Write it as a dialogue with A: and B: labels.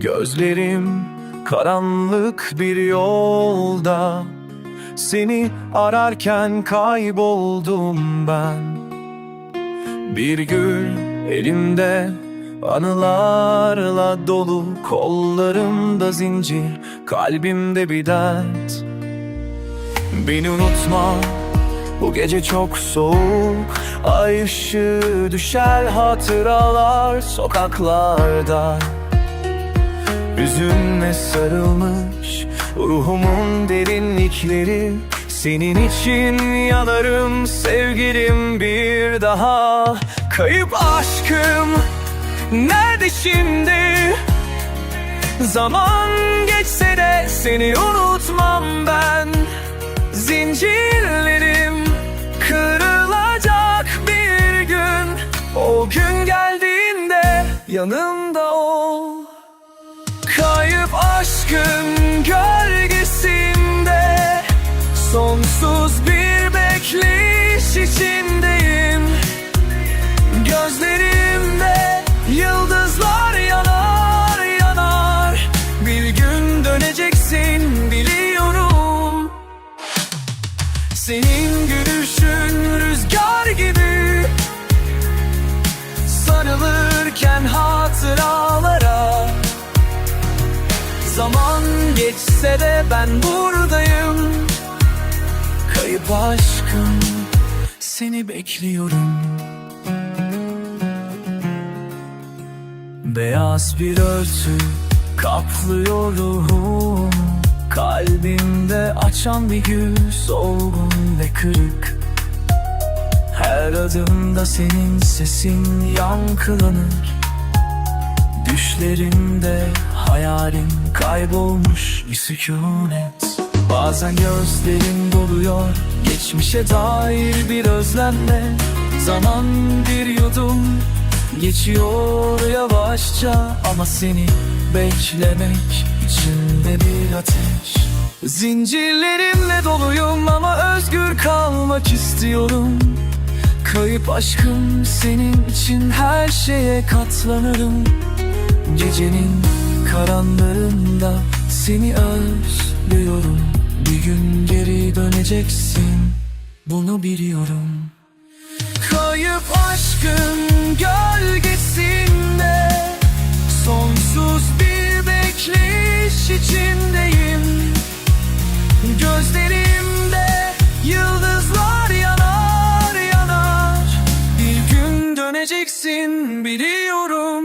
A: Gözlerim karanlık bir yolda. Seni ararken kayboldum ben. Bir gül elimde Anılarla dolu. Kollarımda zincir Kalbimde bir dert. Beni unutma Bu gece çok soğuk. Ay ışığı düşer hatıralar sokaklarda Hüzünle sarılmış ruhumun derinlikleri. Senin için yanarım sevgilim bir daha. Kayıp aşkım nerede şimdi? Zaman geçse de seni unutmam ben. Zincirlerim kırılacak bir gün. O gün geldiğinde yanımda Sonsuz bir bekleyiş içindeyim. Gözlerimde yıldızlar yanar yanar. Bir gün döneceksin biliyorum. Senin gülüşün rüzgar gibi. Sarılırken hatıralara. Zaman geçse de ben buradayım Kayıp aşkım seni bekliyorum. Beyaz bir örtü kaplıyor ruhum. Kalbimde açan bir gül solgun ve kırık. Her adımda senin sesin yankılanır. Düşlerimde hayalin kaybolmuş bir sükunet Bazen gözlerim doluyor. Geçmişe dair bir özlemle Zaman bir yudum geçiyor yavaşça. Ama seni beklemek içimde bir ateş. Zincirlerimle doluyum ama özgür kalmak istiyorum. Kayıp aşkım senin için her şeye katlanırım. Gecenin karanlığında seni özlüyorum Bir gün geri döneceksin bunu biliyorum. Kayıp aşkın gölgesinde Sonsuz bir bekleyiş içindeyim. Gözlerimde yıldızlar yanar yanar Bir gün döneceksin biliyorum